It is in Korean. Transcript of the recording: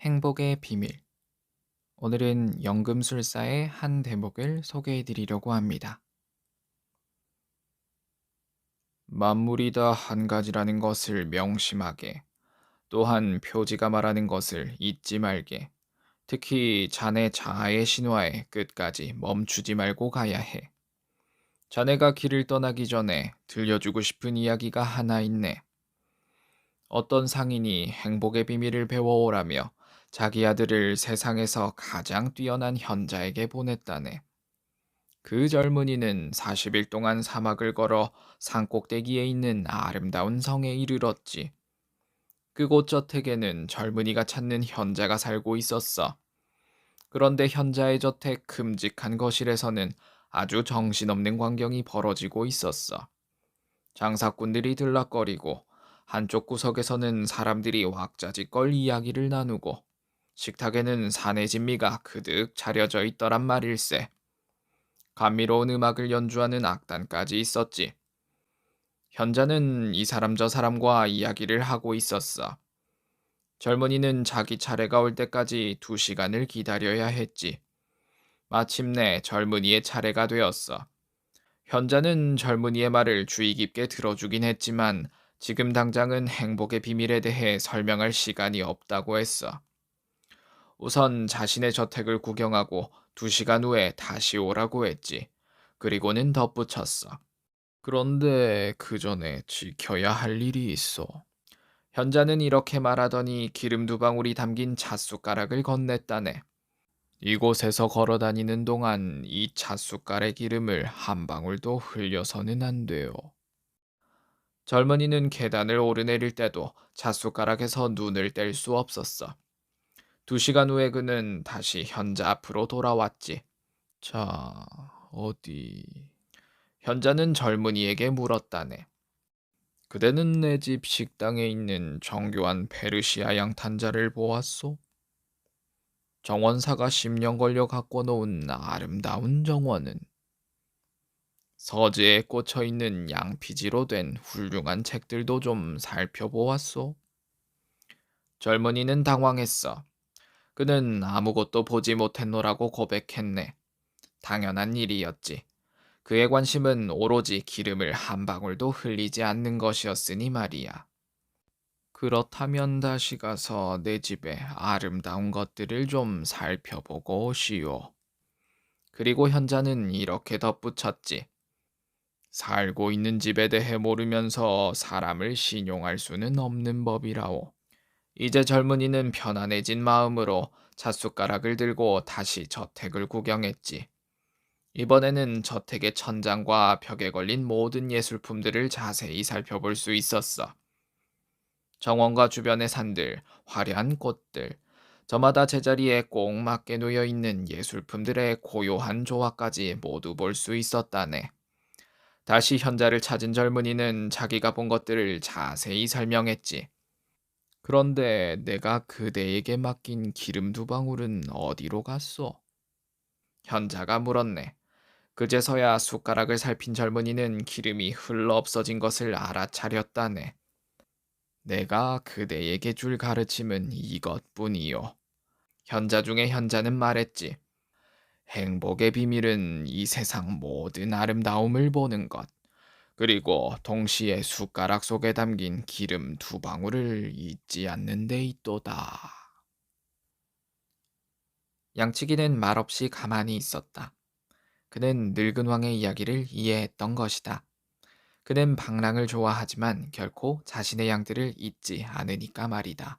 행복의 비밀. 오늘은 연금술사의 한 대목을 소개해 드리려고 합니다. 만물이 다 한 가지라는 것을 명심하게. 또한 표지가 말하는 것을 잊지 말게. 특히 자네 자아의 신화에 끝까지 멈추지 말고 가야 해. 자네가 길을 떠나기 전에 들려주고 싶은 이야기가 하나 있네. 어떤 상인이 행복의 비밀을 배워오라며 자기 아들을 세상에서 가장 뛰어난 현자에게 보냈다네. 그 젊은이는 40일 동안 사막을 걸어 산 꼭대기에 있는 아름다운 성에 이르렀지. 그곳 저택에는 젊은이가 찾는 현자가 살고 있었어. 그런데 현자의 저택 큼직한 거실에서는 아주 정신없는 광경이 벌어지고 있었어. 장사꾼들이 들락거리고 한쪽 구석에서는 사람들이 왁자지껄 이야기를 나누고 식탁에는 사내 진미가 그득 차려져 있더란 말일세. 감미로운 음악을 연주하는 악단까지 있었지. 현자는 이 사람 저 사람과 이야기를 하고 있었어. 젊은이는 자기 차례가 올 때까지 두 시간을 기다려야 했지. 마침내 젊은이의 차례가 되었어. 현자는 젊은이의 말을 주의 깊게 들어주긴 했지만 지금 당장은 행복의 비밀에 대해 설명할 시간이 없다고 했어. 우선 자신의 저택을 구경하고 두 시간 후에 다시 오라고 했지. 그리고는 덧붙였어. 그런데 그 전에 지켜야 할 일이 있어. 현자는 이렇게 말하더니 기름 두 방울이 담긴 찻숟가락을 건넸다네. 이곳에서 걸어 다니는 동안 이 찻숟가락의 기름을 한 방울도 흘려서는 안 돼요. 젊은이는 계단을 오르내릴 때도 찻숟가락에서 눈을 뗄 수 없었어. 두 시간 후에 그는 다시 현자 앞으로 돌아왔지. 자, 어디? 현자는 젊은이에게 물었다네. 그대는 내 집 식당에 있는 정교한 페르시아 양탄자를 보았소? 정원사가 10년 걸려 갖고 놓은 아름다운 정원은 서재에 꽂혀 있는 양피지로 된 훌륭한 책들도 좀 살펴보았소? 젊은이는 당황했어. 그는 아무것도 보지 못했노라고 고백했네. 당연한 일이었지. 그의 관심은 오로지 기름을 한 방울도 흘리지 않는 것이었으니 말이야. 그렇다면 다시 가서 내 집의 아름다운 것들을 좀 살펴보고 오시오. 그리고 현자는 이렇게 덧붙였지. 살고 있는 집에 대해 모르면서 사람을 신용할 수는 없는 법이라오. 이제 젊은이는 편안해진 마음으로 찻숟가락을 들고 다시 저택을 구경했지. 이번에는 저택의 천장과 벽에 걸린 모든 예술품들을 자세히 살펴볼 수 있었어. 정원과 주변의 산들, 화려한 꽃들, 저마다 제자리에 꼭 맞게 놓여 있는 예술품들의 고요한 조화까지 모두 볼 수 있었다네. 다시 현자를 찾은 젊은이는 자기가 본 것들을 자세히 설명했지. 그런데 내가 그대에게 맡긴 기름 두 방울은 어디로 갔소? 현자가 물었네. 그제서야 숟가락을 살핀 젊은이는 기름이 흘러 없어진 것을 알아차렸다네. 내가 그대에게 줄 가르침은 이것뿐이요. 현자 중에 현자는 말했지. 행복의 비밀은 이 세상 모든 아름다움을 보는 것. 그리고 동시에 숟가락 속에 담긴 기름 두 방울을 잊지 않는 데 있도다. 양치기는 말없이 가만히 있었다. 그는 늙은 왕의 이야기를 이해했던 것이다. 그는 방랑을 좋아하지만 결코 자신의 양들을 잊지 않으니까 말이다.